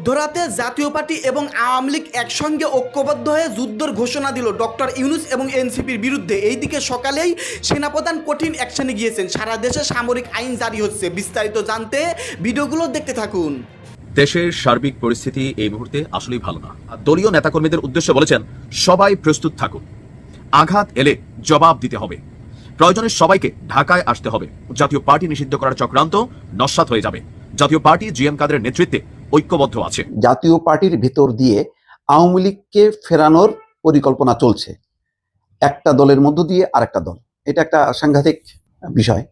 মধ্যরাতে জাতীয় পার্টি এবং আওয়ামী লীগ একসঙ্গে ঐক্যবদ্ধ হয়ে যুদ্ধের ঘোষণা দিল ডক্টর ইউনুস এবং এনসিপির বিরুদ্ধে। এইদিকে সকালেই সেনাপ্রধান কঠিন অ্যাকশনে গিয়েছেন। সারা দেশে সামরিক আইন জারি হচ্ছে। বিস্তারিত জানতে ভিডিওগুলো দেখতে থাকুন। দেশের সার্বিক পরিস্থিতি এই মুহূর্তে আসলেই ভালো না। দলীয় নেতাকর্মীদের উদ্দেশ্যে বলেছেন, সবাই প্রস্তুত থাকুন। আঘাত এলে জবাব দিতে হবে। প্রয়োজনে সবাইকে ঢাকায় আসতে হবে। জাতীয় পার্টি নিষিদ্ধ করার চক্রান্ত নস্বাত হয়ে যাবে। জাতীয় পার্টি জিএম কাদের নেতৃত্বে ঐক্যবদ্ধ আছে। জাতীয় পার্টির ভেতর দিয়ে আওয়ামী লীগকে ফেরানোর পরিকল্পনা চলছে। একটা দলের মধ্য দিয়ে আরেকটা দল। এটা একটা সাংঘাতিক বিষয়।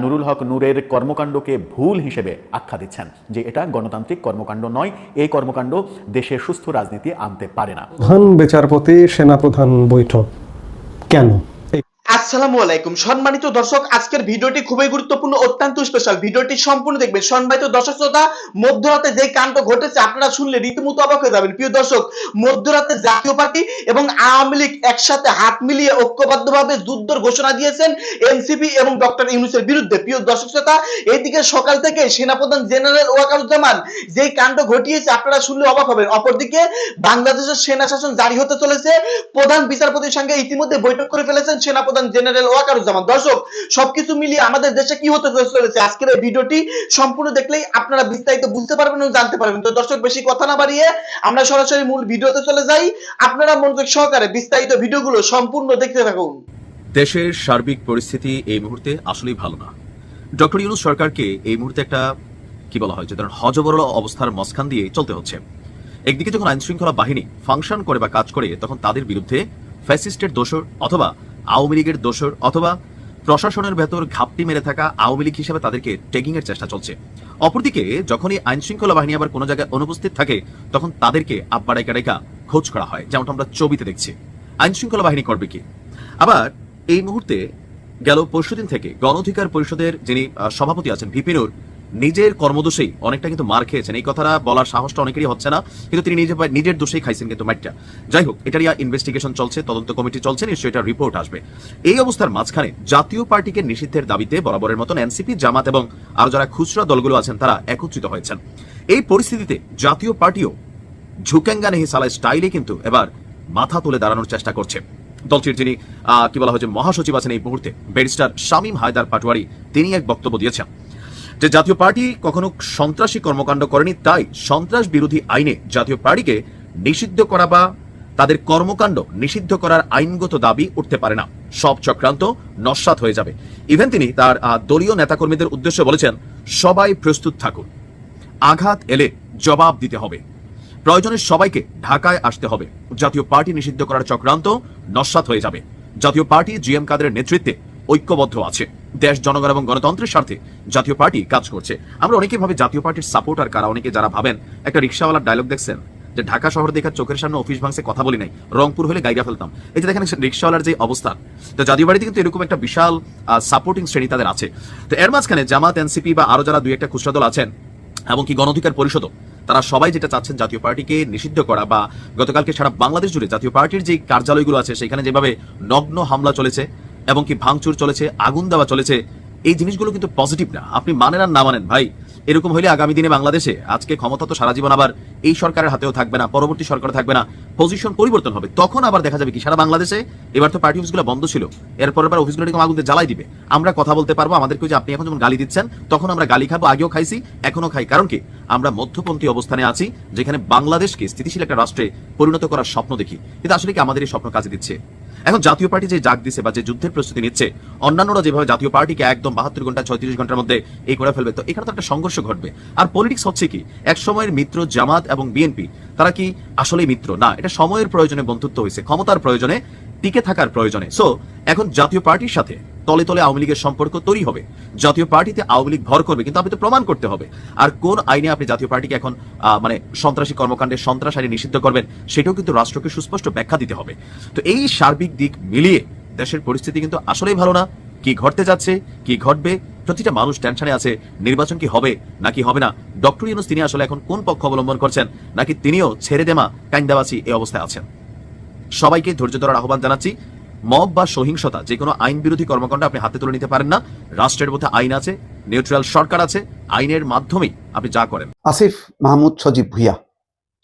নুরুল হক নূরের কর্মকাণ্ডকে ভুল হিসেবে আখ্যা দিচ্ছেন যে এটা গণতান্ত্রিক কর্মকাণ্ড নয় এই কর্মকাণ্ড দেশের সুস্থ রাজনীতি আনতে পারে না। প্রধান বিচারপতি সেনাপ্রধান বৈঠক। কেন? আসসালামু আলাইকুম। সম্মানিত দর্শক, আজকের ভিডিওটি খুবই গুরুত্বপূর্ণ, অত্যন্ত স্পেশাল ভিডিওটি সম্পূর্ণ দেখবেন। সম্মানিত দর্শক, শ্রোতা, মধ্যরাতে যে কাণ্ড ঘটেছে, আপনারা শুনলে রীতিমতো অবাক হয়ে যাবেন। প্রিয় দর্শক, মধ্যরাতে জাতীয় পার্টি এবং আওয়ামী লীগ একসাথে হাত মিলিয়ে ঐক্যবদ্ধভাবে যুদ্ধের ঘোষণা দিয়েছেন এনসিপি এবং ডক্টর ইউনুসের বিরুদ্ধে। প্রিয় দর্শক, শ্রোতা এইদিকে সকাল থেকে সেনাপ্রধান জেনারেল ওয়াকারুজ্জামান যেই কাণ্ড ঘটিয়েছে, আপনারা শুনলে অবাক হবেন। অপরদিকে বাংলাদেশের সেনা শাসন জারি হতে চলেছে। প্রধান বিচারপতির সঙ্গে ইতিমধ্যে বৈঠক করে ফেলেছেন সেনাপ্রধান জেনারেল ওয়াকারুজ্জামান। দর্শক, সবকিছু মিলিয়ে আমাদের দেশে কি হতে চলেছে আজকের এই ভিডিওটি সম্পূর্ণ দেখলেই আপনারা বিস্তারিত বুঝতে পারবেন এবং জানতে পারবেন। তো দর্শক, বেশি কথা না বাড়িয়ে আমরা সরাসরি মূল ভিডিওতে চলে যাই। আপনারা মনোযোগ সহকারে বিস্তারিত ভিডিওগুলো সম্পূর্ণ দেখতে থাকুন। দেশের সার্বিক পরিস্থিতি এই মুহূর্তে আসলেই ভালো না। ডক্টর ইউনুস সরকারকে এই মুহূর্তে একটা, কি বলা হয়, যে ধরুন হজবরল অবস্থার মসখান দিয়ে চলতে হচ্ছে। একদিকে যখন আইন শৃঙ্খলা বাহিনী ফাংশন করে বা কাজ করে, তখন তাদের বিরুদ্ধে ফ্যাসিস্টের দোষর অথবা আওয়ামী লীগের দোষর অথবা প্রশাসনের ভেতর ঘাপটি মেরে থাকা আওয়ামী লীগ হিসেবে তাদেরকে ট্যাগিং এর চেষ্টা চলছে। অপরদিকে, যখনই আইন শৃঙ্খলা বাহিনী আবার কোনো জায়গায় অনুপস্থিত থাকে, তখন তাদেরকে আব্বাড়াইকা ডাইকা খোঁজ করা হয়, যেমনটা আমরা ছবিতে দেখছি। আইন শৃঙ্খলা বাহিনী করবে কি? আবার এই মুহূর্তে গেল পরশুদিন থেকে গণ অধিকার পরিষদের যিনি সভাপতি আছেন ভিপিনুর নিজের কর্মদোষেই অনেকটা কিন্তু মার খেয়েছেন। এই কথাটা বলার সাহসটা অনেকেরই হচ্ছে না, কিন্তু তিনি নিজে নিজের দোষেই খাইছেন কিন্তু মাইটটা। যাই হোক এটার ইনভেস্টিগেশন চলছে, তদন্ত কমিটি চলছে, নিশ্চয়ই এটা রিপোর্ট আসবে। এই অবস্থার মাঝখানে জাতীয় পার্টিকে নিষিদ্ধের দাবিতে বরাবরের মতন এনসিপি, জামাত এবং আরও যারা খুচরা দলগুলো আছেন তারা একত্রিত হয়েছেন। এই পরিস্থিতিতে জাতীয় পার্টিও ঝুকেঙ্গা নেহি সালাই স্টাইলে কিন্তু এবার মাথা তুলে দাঁড়ানোর চেষ্টা করছে। দলটির যিনি কি বলা হয় যে মহাসচিব আছেন এই মুহূর্তে, ব্যারিস্টার শামীম হায়দার পাটোয়ারি তিনি এক বক্তব্য দিয়েছেন। যে জাতীয় পার্টি কখনো সন্ত্রাসী কর্মকাণ্ড করেনি, তাই সন্ত্রাস বিরোধী আইনে জাতীয় পার্টিকে নিষিদ্ধ করা বা তাদের কর্মকাণ্ড নিষিদ্ধ করার আইনগত দাবি উঠতে পারে না। সব চক্রান্ত নস্বাত হয়ে যাবে। ইভেন তিনি তার দলীয় নেতাকর্মীদের উদ্দেশ্যে বলেছেন, সবাই প্রস্তুত থাকুন। আঘাত এলে জবাব দিতে হবে। প্রয়োজনে সবাইকে ঢাকায় আসতে হবে। জাতীয় পার্টি নিষিদ্ধ করার চক্রান্ত নস্বাত হয়ে যাবে। জাতীয় পার্টি জিএম কাদের নেতৃত্বে ঐক্যবদ্ধ আছে। দেশ, জনগণ এবং গণতন্ত্রের স্বার্থে জাতীয় পার্টি কাজ করছে। আমরা অনেকে ভাবে জাতীয় পার্টির সাপোর্টার কারা, অনেকে যারা ভাবেন, একটা রিক্সাওয়ালার ডায়লগ দেখছেন যে ঢাকা শহর দেখার চোখের সামনে অফিস ভাঙছে, কথা বলি নাই, রংপুর হলে গাইরা ফেলতাম। এই যে দেখেন রিক্সাওয়ালার যে অবস্থান তো জাতীয় পার্টিতে কিন্তু এরকম একটা বিশাল সাপোর্টিং শ্রেণি তাদের আছে। তো এর মাঝখানে জামাত, এনসিপি বা আরও যারা দুই একটা খুচরা দল আছেন, এমনকি গণ অধিকার পরিষদও, তারা সবাই যেটা চাচ্ছেন জাতীয় পার্টিকে নিষিদ্ধ করা বা গতকালকে সারা বাংলাদেশ জুড়ে জাতীয় পার্টির যে কার্যালয়গুলো আছে, সেখানে যেভাবে নগ্ন হামলা চলেছে এবং কি ভাঙচুর চলেছে, আগুন দেওয়া চলেছে, এই জিনিসগুলো কিন্তু পজিটিভ না। আপনি মানেন আর না মানেন, ভাই। এরকম হলে আগামী দিনে বাংলাদেশে, আজকে ক্ষমতা তো সারা জীবন আবার এই সরকারের হাতেও থাকবে না, পরবর্তী সরকার থাকবে না পজিশন পরিবর্তন হবে। তখন আবার দেখা যাবে কি, সারা বাংলাদেশে এবার তো পার্টি অফিসগুলো বন্ধ ছিল এরপর আবার অফিসগুলো এরকম আগুন জ্বালাই দিবে। আমরা কথা বলতে পারব আমাদেরকে যে আপনি এখন যখন গালি দিচ্ছেন, তখন আমরা গালি খাব, আগেও খাইছি এখনও খাই। কারণ কি, আমরা মধ্যপন্থী অবস্থানে আছি, যেখানে বাংলাদেশকে স্থিতিশীল একটা রাষ্ট্রে পরিণত করার স্বপ্ন দেখি। কিন্তু আসলে কি আমাদের এই স্বপ্ন কাজে দিচ্ছে? এখন জাতীয় পার্টি যে জাগ দিছে বা যে যুদ্ধের প্রস্তুতি নিচ্ছে, অন্যান্যরা যেভাবে জাতীয় পার্টিকে একদম বাহাত্তর ঘণ্টা, ছয়ত্রিশ ঘণ্টার মধ্যে এই করে ফেলবে, তো এখানে তো একটা সংঘর্ষ ঘটবে। আর পলিটিক্স হচ্ছে কি, এক সময়ের মিত্র জামাত এবং বিএনপি, তারা কি আসলে মিত্র? না, এটা সময়ের প্রয়োজনে বন্ধুত্ব হয়েছে, ক্ষমতার প্রয়োজনে টিকে থাকার প্রয়োজনে। সো এখন জাতীয় পার্টির সাথে তলে তলে আওয়ামী লীগের সম্পর্ক তৈরি হবে। জাতীয় পার্টিতে আওয়ামী লীগ ভর করবে, কিন্তু আপনি তো প্রমাণ করতে হবে। আর কোন আইনে আপনি জাতীয় পার্টিকে এখন মানে সন্ত্রাসী কর্মকাণ্ডে সন্ত্রাস আইনে নিষিদ্ধ করবেন, সেটাও কিন্তু রাষ্ট্রকে সুস্পষ্ট ব্যাখ্যা দিতে হবে। তো এই সার্বিক দিক মিলিয়ে দেশের পরিস্থিতি কিন্তু আসলেই ভালো না। কি ঘটতে যাচ্ছে, কি ঘটবে, প্রতিটা মানুষ টেনশনে আছে, নির্বাচন কি হবে, নাকি হবে না। ডক্টর ইউনুস, তিনি আসলে এখন কোন পক্ষ অবলম্বন করছেন, নাকি তিনিও ছেড়ে দেমা, কাইন্দাবাসী এই অবস্থায় আছেন? সবাইকে ধৈর্য ধরার আহ্বান জানাচ্ছি। মব বা সহিংসতা, যে কোনো আইন বিরোধী কর্মকাণ্ড আপনি হাতে তুলে নিতে পারেন না। রাষ্ট্রের মধ্যে আইন আছে নিউট্রাল সরকার আছে, আইনের মাধ্যমেই আপনি যা করেন। আসিফ মাহমুদ সজীব ভুইয়া,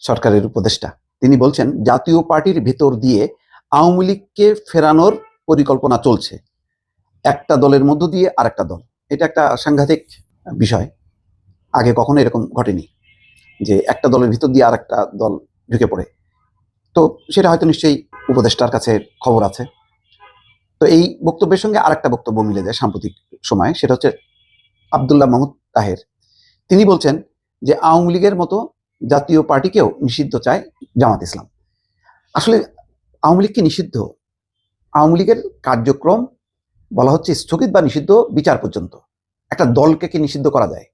সরকারের উপদেষ্টা। তিনি বলছেন, জাতীয় পার্টির ভেতর দিয়ে আওয়ামী লীগকে ফেরানোর পরিকল্পনা চলছে। একটা দলের মধ্য দিয়ে আরেকটা দল। এটা একটা সাংঘাতিক বিষয়। আগে কখনো এরকম ঘটেনি যে একটা দলের ভিতর দিয়ে আরেকটা দল ঢুকে পড়ে। তো সেটা হয়তো নিশ্চয়ই উপদেষ্টার কাছে খবর আছে। তো এই বক্তব্যের সঙ্গে আরেকটা বক্তব্য মিলে যায় সাম্প্রতিক সময়ে, সেটা হচ্ছে আবদুল্লাহ মাহমুদ তাহের। তিনি বলছেন যে আওয়ামী লীগের মতো জাতীয় পার্টিকেও নিষিদ্ধ চায় জামাত ইসলাম। আসলে আওয়ামী লীগ কি নিষিদ্ধ? আওয়ামী লীগের কার্যক্রম বলা হচ্ছে স্থগিত বা নিষিদ্ধ বিচার পর্যন্ত। একটা দলকে কি নিষিদ্ধ করা যায়?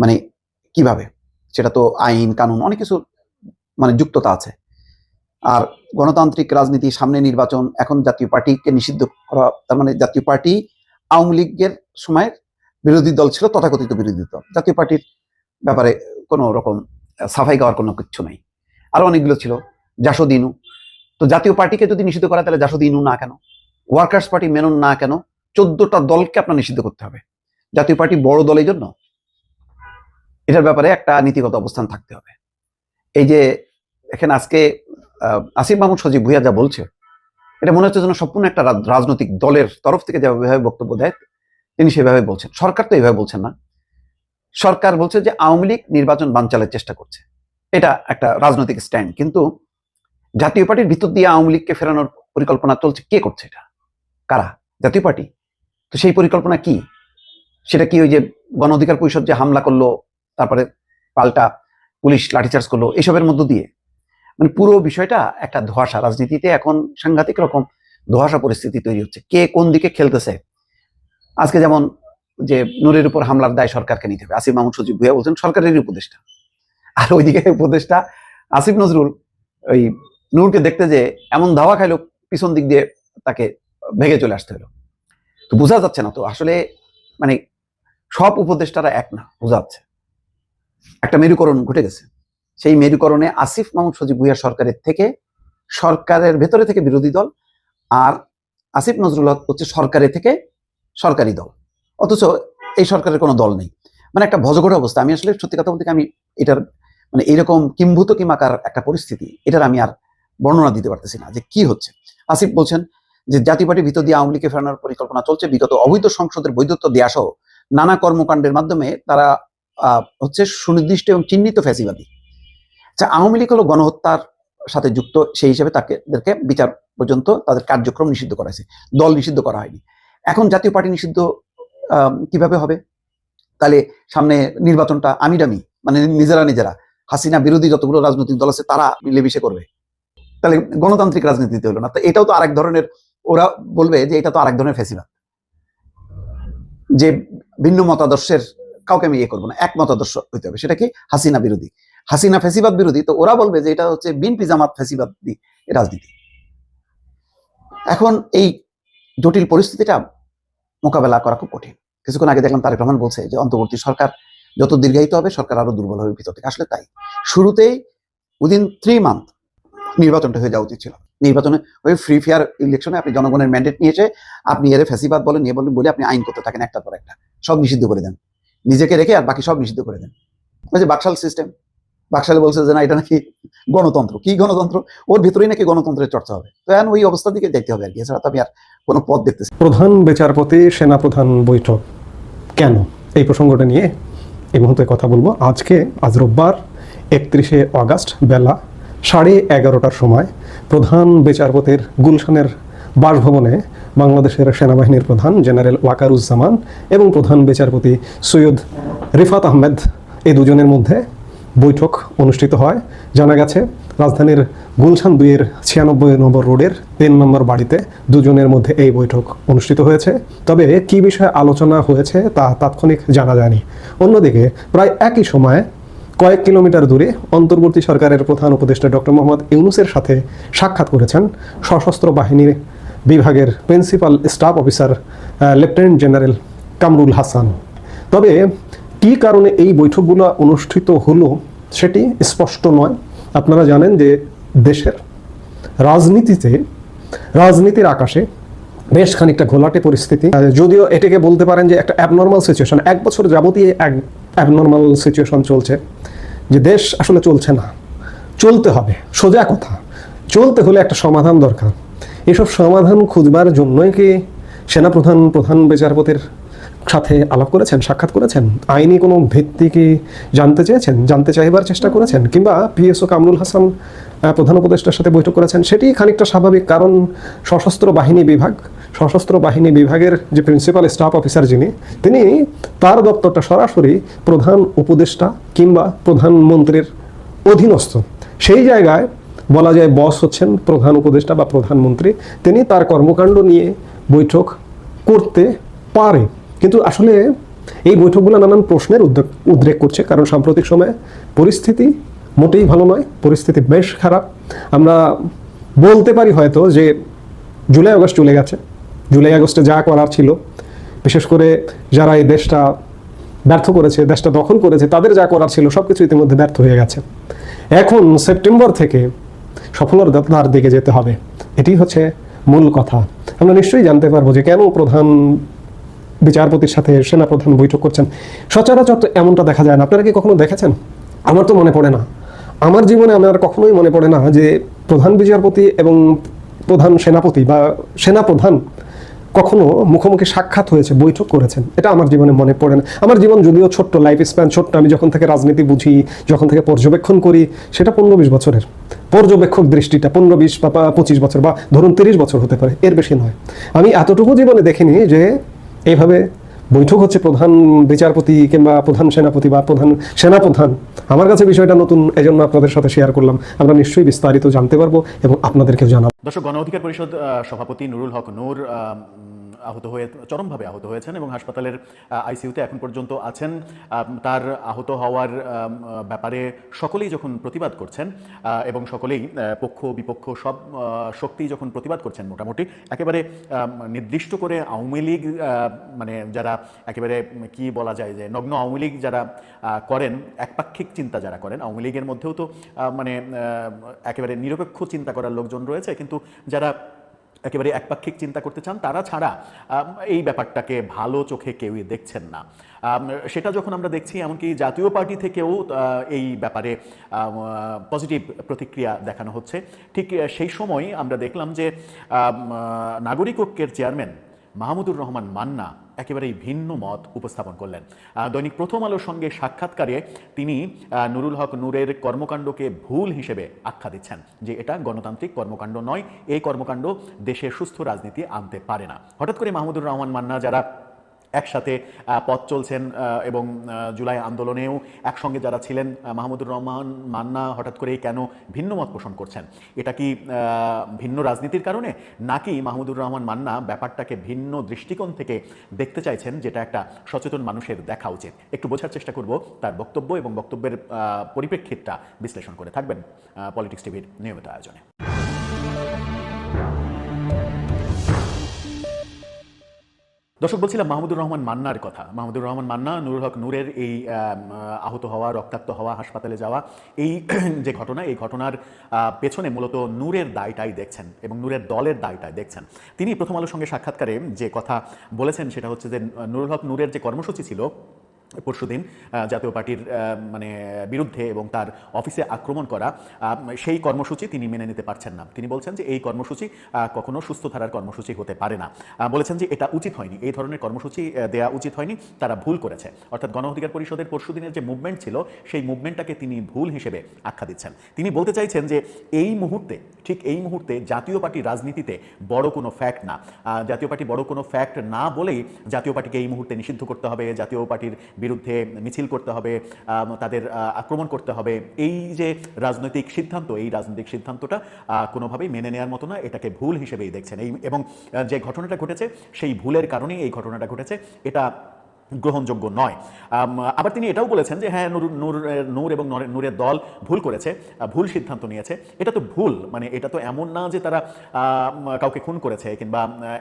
মানে কীভাবে? সেটা তো আইন, কানুন, অনেক কিছু মানে যুক্ততা আছে। আর গণতান্ত্রিক রাজনীতি, সামনে নির্বাচন, এখন জাতীয় পার্টিকে নিষিদ্ধ করা, তার মানে জাতীয় পার্টি আওয়ামী লীগের সময় বিরোধী দল ছিল, তথাকথিত বিরোধী দল। জাতীয় পার্টির ব্যাপারে কোনো রকম সাফাই গাওয়ার কোনো কিছু নেই। আরও অনেকগুলো ছিল জাসদ ইনু তো জাতীয় পার্টিকে যদি নিষিদ্ধ করা, তাহলে জাসদ ইনু না কেন? ওয়ার্কার্স পার্টি মেনন না কেন? চোদ্দটা দলকে আপনার নিষিদ্ধ করতে হবে। জাতীয় পার্টি বড় দলের জন্য এটার ব্যাপারে একটা নীতিগত অবস্থান থাকতে হবে। এই যে, এখানে আজকে আসিফ মাহমুদ সজীব ভুইয়া যা বলছে, এটা মনে হচ্ছে যেন সম্পূর্ণ একটা রাজনৈতিক দলের তরফ থেকে যেভাবে বক্তব্য দেয়, তিনি সেভাবে বলছেন। সরকার তো এইভাবে বলছেন না। সরকার বলছে যে আওয়ামী লীগ নির্বাচন বানচালের চেষ্টা করছে। এটা একটা রাজনৈতিক স্ট্যান্ড কিন্তু জাতীয় পার্টির ভিতর দিয়ে আওয়ামী লীগকে ফেরানোর পরিকল্পনা চলছে, কে করছে এটা? কারা? জাতীয় পার্টি? তো সেই পরিকল্পনা কি? সেটা কি ওই যে গণ অধিকার পরিষদ যে হামলা করল, তারপরে পাল্টা পুলিশ লাঠিচার্জ করল, এসবের মধ্য দিয়ে? মানে পুরো বিষয়টা একটা ধোয়াশা। রাজনীতিতে এখন সাংঘাতিক রকম ধোয়াশা পরিস্থিতি তৈরি হচ্ছে। কে কোন দিকে খেলতেছে? আজকে যেমন যে নূরের উপর হামলার দায় সরকারকে নিতে হবে। আসিফ মাহমুদ সজিব ভুইয়া বলছেন, সরকারেরই উপদেষ্টা। আর ওইদিকে উপদেষ্টা আসিফ নজরুল ওই নূরকে দেখতে যে এমন ধাওয়া খাইলো, পিছন দিক দিয়ে তাকে ভেঙে চলে আসতে হলো। তো বোঝা যাচ্ছে না তো, আসলে মানে সব উপদেষ্টারা এক না, বোঝা যাচ্ছে। একটা মেরুকরণ ঘটে গেছে। সেই মেরুকরণে আসিফ মাহমুদ সজিব ভুইয়া সরকারের থেকে সরকারের ভেতরে থেকে বিরোধী দল আর আসিফ নজরুল হক হচ্ছে সরকারের থেকে সরকারি দল। অথচ এই সরকারের কোনো দল নেই। মানে একটা ভজঘট অবস্থা। আমি আসলে সত্যি কথা বলতে আমি এটার মানে এইরকম কিম্ভূত কিমাকার একটা পরিস্থিতি, এটার আমি আর বর্ণনা দিতে পারতেছি না যে কি হচ্ছে। আসিফ বলছেন যে জাতীয় পার্টির ভিতর দিয়ে আওয়ামী লীগকে ফেরানোর পরিকল্পনা চলছে। বিগত অবৈধ সংসদের বৈধত্ব দেওয়া সহ নানা কর্মকাণ্ডের মাধ্যমে তারা হচ্ছে সুনির্দিষ্ট এবং চিহ্নিত ফ্যাসিবাদী। আচ্ছা আওয়ামী লীগ হলো গণহত্যার সাথে যুক্ত, সেই হিসেবে তাদেরকে বিচার পর্যন্ত তাদের কার্যক্রম নিষিদ্ধ করা হয়েছে দল নিষিদ্ধ করা হয়নি। এখন জাতীয় পার্টি নিষিদ্ধ কীভাবে হবে? তাহলে সামনে নির্বাচনটা আমিরামি মানে নিজেরা নিজেরা। হাসিনা বিরোধী যতগুলো রাজনৈতিক দল আছে, তারা মিলেমিশে করবে। তাহলে গণতান্ত্রিক রাজনীতিতে হলো না। তো এটাও তো আরেক ধরনের, ওরা বলবে যে এটা তো আরেক ধরনের ফেসিবাদ। যে ভিন্ন মতাদর্শের কাউকে আমি ইয়ে করব না এক মতাদর্শ হইতে হবে। সেটা কি? হাসিনা বিরোধী। হাসিনা ফেসিবাদ বিরোধী, তো ওরা বলবে যে এটা হচ্ছে বিনপি জামাত ফেসিবাদ রাজনীতি। এখন এই জটিল পরিস্থিতিটা মোকাবেলা করা খুব কঠিন। কিছুক্ষণ আগে দেখলাম তারেক রহমান বলছে যে অন্তর্বর্তী সরকার যত দীর্ঘায়িত হবে, সরকার আরও দুর্বল হবে ভিতর থেকে। আসলে তাই। শুরুতেই উইদিন থ্রি মান্থ নির্বাচনটা হয়ে যাওয়া উচিত ছিল। নির্বাচনে ওই ফ্রি ফেয়ার ইলেকশনে আপনি জনগণের ম্যান্ডেট নিয়েছে আপনি এর ফ্যাসিবাদ বলেন নিয়ে বলেন, বলে আপনি আইন করতে থাকেন একটার পর একটা। সব নিষিদ্ধ করে দেন। নিজেকে রেখে আর বাকি সব নিষিদ্ধ করে দেন। ওই যে বাকশাল সিস্টেম বাকশালে বলছে যে না, এটা নাকি গণতন্ত্র। কি গণতন্ত্র? ওর ভিতরেই নাকি গণতন্ত্রের চর্চা হবে। তো এখন ওই অবস্থার দিকে দেখতে হবে আর কি। এছাড়া তো আমি আর কোনো পথ দেখতেছি প্রধান বিচারপতি, সেনাপ্রধান বৈঠক কেন? এই প্রসঙ্গটা নিয়ে এই মুহূর্তে কথা বলব। আজকে, আজ রোববার, একত্রিশে আগস্ট বেলা সাড়ে এগারোটার সময় প্রধান বিচারপতির গুলশানের বাসভবনে বাংলাদেশের সেনাবাহিনীর প্রধান জেনারেল ওয়াকারুজ্জামান এবং প্রধান বিচারপতি সৈয়দ রিফাত আহমেদ, এই দুজনের মধ্যে বৈঠক অনুষ্ঠিত হয়। জানা গেছে, রাজধানীর গুলশান দুইয়ের ছিয়ানব্বই নম্বর রোডের তিন নম্বর বাড়িতে দুজনের মধ্যে এই বৈঠক অনুষ্ঠিত হয়েছে। তবে কি বিষয়ে আলোচনা হয়েছে তা তাৎক্ষণিক জানা যায়নি। অন্যদিকে, প্রায় একই সময়ে কয়েক কিলোমিটার দূরে অন্তর্বর্তী সরকারের প্রধান উপদেষ্টা ডক্টর মোহাম্মদ ইউনুসের সাথে সাক্ষাৎ করেছেন সশস্ত্র বাহিনীর বিভাগের principal staff officer lieutenant general Kamrul Hasan. তবে কি কারণে এই বৈঠকগুলো অনুষ্ঠিত হলো সেটি স্পষ্ট নয়। আপনারা জানেন যে দেশের রাজনীতিতে, রাজনীতির আকাশে বেশ খানিকটা ঘোলাটে পরিস্থিতি। যদিও এটাকে বলতে পারেন যে একটা অ্যাবনর্মাল সিচুয়েশন এক বছর যাবতীয় এক অ্যাবনর্মাল সিচুয়েশন চলছে, যে দেশ আসলে চলছে না। চলতে হবে, সোজা কথা। চলতে হলে একটা সমাধান দরকার। এসব সমাধান খুঁজবার জন্যই কি সেনাপ্রধান, প্রধান বিচারপতির সাথে আলাপ করেছেন, সাক্ষাৎ করেছেন? আইনি কোনো ভিত্তি কি জানতে চেয়েছেন? জানতে চাইবার চেষ্টা করেছেন? কিংবা পিএসও কামরুল হাসান প্রধান উপদেষ্টার সাথে বৈঠক করেছেন? সেটি খানিকটা স্বাভাবিক, কারণ সশস্ত্র বাহিনী বিভাগ, সশস্ত্র বাহিনী বিভাগের যে প্রিন্সিপাল স্টাফ অফিসার যিনি, তিনি তার দপ্তরটা সরাসরি প্রধান উপদেষ্টা কিংবা প্রধানমন্ত্রীর অধীনস্থ। সেই জায়গায় বলা যায় বস হচ্ছেন প্রধান উপদেষ্টা বা প্রধানমন্ত্রী তিনি তার কর্মকাণ্ড নিয়ে বৈঠক করতে পারে। কিন্তু আসলে এই বৈঠকগুলো নানান প্রশ্নের উদ্যোগ উদ্রেক করছে, কারণ সাম্প্রতিক সময়ে পরিস্থিতি মোটেই ভালো নয়, পরিস্থিতি বেশ খারাপ। আমরা বলতে পারি হয়তো যে জুলাই আগস্ট চলে গেছে। জুলাই আগস্টে যা করার ছিল, বিশেষ করে যারা এই দেশটা ব্যর্থ করেছে, দেশটা দখল করেছে, তাদের যা করার ছিল সব কিছু ইতিমধ্যে ব্যর্থ হয়ে গেছে। এখন সেপ্টেম্বর থেকে সফলতার দিকে যেতে হবে, এটি হচ্ছে মূল কথা। আমরা নিশ্চয়ই জানতে পারব যে কেন প্রধান বিচারপতির সাথে সেনাপ্রধান বৈঠক করছেন। সচরাচর তো এমনটা দেখা যায় না। আপনারা কি কখনো দেখেছেন? আমার তো মনে পড়ে না। আমার জীবনে আমার কখনোই মনে পড়ে না যে প্রধান বিচারপতি এবং প্রধান সেনাপতি বা সেনাপ্রধান কখনো মুখোমুখি সাক্ষাৎ হয়েছে, বৈঠক করেছেন। এটা আমার জীবনে মনে পড়ে না। আমার জীবন যদিও ছোট্ট লাইফ স্প্যান ছোট্ট, আমি যখন থেকে রাজনীতি বুঝি, যখন থেকে পর্যবেক্ষণ করি, সেটা পনেরো বিশ বছরের। পর্যবেক্ষক দৃষ্টিটা পনেরো বিশ বা পঁচিশ বছর বা ধরুন তিরিশ বছর হতে পারে, এর বেশি নয়। আমি এতটুকু জীবনে দেখিনি যে এইভাবে বৈঠক হচ্ছে প্রধান বিচারপতি কিংবা প্রধান সেনাপতি বা প্রধান সেনাপ্রধান। আমার কাছে বিষয়টা নতুন এই জন্য আপনাদের সাথে শেয়ার করলাম। আমরা নিশ্চয়ই বিস্তারিত জানতে পারব এবং আপনাদেরকেও জানাব। দর্শক, গণ অধিকার পরিষদ সভাপতি নুরুল হক নূর আহত হয়ে, চরমভাবে আহত হয়েছেন এবং হাসপাতালের আইসিইউতে এখন পর্যন্ত আছেন। তার আহত হওয়ার ব্যাপারে সকলেই যখন প্রতিবাদ করছেন এবং সকলেই পক্ষ, বিপক্ষ সব শক্তি যখন প্রতিবাদ করছেন মোটামুটি, একেবারে নির্দিষ্ট করে আওয়ামী লীগ মানে যারা একেবারে কি বলা যায় যে নগ্ন আওয়ামী লীগ যারা করেন, একপাক্ষিক চিন্তা যারা করেন, আওয়ামী লীগের মধ্যেও তো মানে একেবারে নিরপেক্ষ চিন্তা করার লোকজন রয়েছে, কিন্তু যারা একেবারে একপাক্ষিক চিন্তা করতে চান, তারা ছাড়া এই ব্যাপারটাকে ভালো চোখে কেউই দেখছেন না। সেটা যখন আমরা দেখছি, এমনকি জাতীয় পার্টি থেকেও এই ব্যাপারে পজিটিভ প্রতিক্রিয়া দেখানো হচ্ছে। ঠিক সেই সময় আমরা দেখলাম যে নাগরিক ঐক্যের চেয়ারম্যান মাহমুদুর রহমান মান্না একেবারেই ভিন্ন মত উপস্থাপন করলেন। দৈনিক প্রথম আলোর সঙ্গে সাক্ষাৎকারে তিনি নুরুল হক নূরের কর্মকাণ্ডকে ভুল হিসেবে আখ্যা দিচ্ছেন যে এটা গণতান্ত্রিক কর্মকাণ্ড নয়, এই কর্মকাণ্ড দেশে সুস্থ রাজনীতি আনতে পারে না। হঠাৎ করে মাহমুদুর রহমান মান্না যারা একসাথে পথ চলছেন এবং জুলাই আন্দোলনেও একসঙ্গে যারা ছিলেন মাহমুদুর রহমান, মান্না হঠাৎ করেই কেন ভিন্ন মত পোষণ করছেন? এটা কি ভিন্ন রাজনীতির কারণে? নাকি মাহমুদুর রহমান, মান্না ব্যাপারটাকে ভিন্ন দৃষ্টিকোণ থেকে দেখতে চাইছেন, যেটা একটা সচেতন মানুষের দেখা উচিত? একটু বোঝার চেষ্টা করব তার বক্তব্য এবং বক্তব্যের পরিপ্রেক্ষিতটা বিশ্লেষণ করে থাকবেন পলিটিক্স টিভির নিয়মিত আয়োজনে। দর্শক, বলছিলাম মাহমুদুর রহমান মান্নার কথা। মাহমুদুর রহমান মান্না, নুরুল হক নূরের এই আহত হওয়া, রক্তাক্ত হওয়া, হাসপাতালে যাওয়া, এই যে ঘটনা, এই ঘটনার পেছনে মূলত নূরের দায়টাই দেখছেন এবং নূরের দলের দায়টাই দেখছেন। তিনি প্রথম আলোর সঙ্গে সাক্ষাৎকারে যে কথা বলেছেন, সেটা হচ্ছে যে, নুরুল হক নূরের যে কর্মসূচি ছিল পরশুদিন জাতীয় পার্টির মানে বিরুদ্ধে এবং তার অফিসে আক্রমণ করা সেই কর্মসূচি তিনি মেনে নিতে পারছেন না। তিনি বলছেন যে এই কর্মসূচি কখনো সুস্থ ধারার কর্মসূচি হতে পারে না। বলেছেন যে এটা উচিত হয়নি। এই ধরনের কর্মসূচি দেয়া উচিত হয়নি, তারা ভুল করেছে। অর্থাৎ গণ অধিকার পরিষদের পরশুদিনের যে মুভমেন্ট ছিল, সেই মুভমেন্টটাকে তিনি ভুল হিসেবে আখ্যা দিচ্ছেন। তিনি বলতে চাইছেন যে এই মুহূর্তে, ঠিক এই মুহূর্তে জাতীয় পার্টি রাজনীতিতে বড় কোনো ফ্যাক্ট না। জাতীয় পার্টি বড় কোনো ফ্যাক্ট না বলেই জাতীয় পার্টিকে এই মুহূর্তে নিষিদ্ধ করতে হবে, জাতীয় পার্টির বিরুদ্ধে মিছিল করতে হবে তাদের আক্রমণ করতে হবে। এই যে রাজনৈতিক সিদ্ধান্ত, এই রাজনৈতিক সিদ্ধান্তটা কোনোভাবেই মেনে নেওয়ার মতো না, এটাকে ভুল হিসেবেই দেখছেন। এই এবং যে ঘটনাটা ঘটেছে, সেই ভুলের কারণেই এই ঘটনাটা ঘটেছে, এটা গ্রহণযোগ্য নয়। আবার তিনি এটাও বলেছেন যে হ্যাঁ নূর নূর নূর এবং নূরের দল ভুল করেছে ভুল সিদ্ধান্ত নিয়েছে। এটা তো ভুল মানে এটা তো এমন না যে তারা কাউকে খুন করেছে কিংবা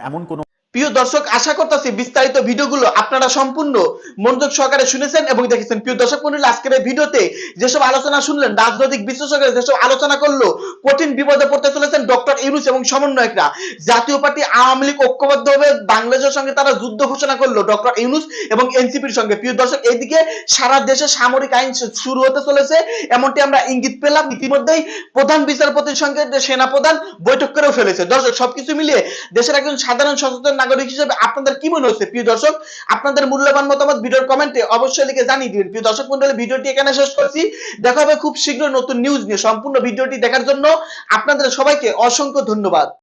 এমন কোনো প্রিয় দর্শক, আশা করতেছি বিস্তারিত ভিডিওগুলো আপনারা সম্পূর্ণ মনোযোগ সহকারে শুনেছেন এবং দেখেছেন। প্রিয় দর্শক মন্ডলী, আজকের এই ভিডিওতে যেসব আলোচনা শুনলেন, রাজনৈতিক বিশ্লেষকেরা যেসব আলোচনা করল, কঠিন বিপদে পড়তে চলেছেন ডক্টর ইউনুস এবং সমন্বয়করা। জাতীয় পার্টি আওয়ামী লীগ ঐক্যবদ্ধ হবে বাংলাদেশের সঙ্গে তারা যুদ্ধ ঘোষণা করল ডক্টর ইউনুস এবং এনসিপির সঙ্গে। প্রিয় দর্শক, এইদিকে সারা দেশে সামরিক আইন শুরু হতে চলেছে। এমনটি আমরা ইঙ্গিত পেলাম ইতিমধ্যেই প্রধান বিচারপতির সঙ্গে সেনাপ্রধান বৈঠক করেও ফেলেছে। দর্শক, সবকিছু মিলিয়ে দেশের একজন সাধারণ সচেতন নাগরিক হিসেবে আপনাদের কি মনে হচ্ছে? প্রিয় দর্শক, আপনাদের মূল্যবান মতামত ভিডিওর কমেন্টে অবশ্যই লিখে জানিয়ে দিন প্রিয় দর্শক মন্ডলী, ভিডিওটি এখানে শেষ করছি। দেখা হবে খুব শীঘ্র নতুন নিউজ নিয়ে। সম্পূর্ণ ভিডিওটি দেখার জন্য আপনাদের সবাইকে অসংখ্য ধন্যবাদ।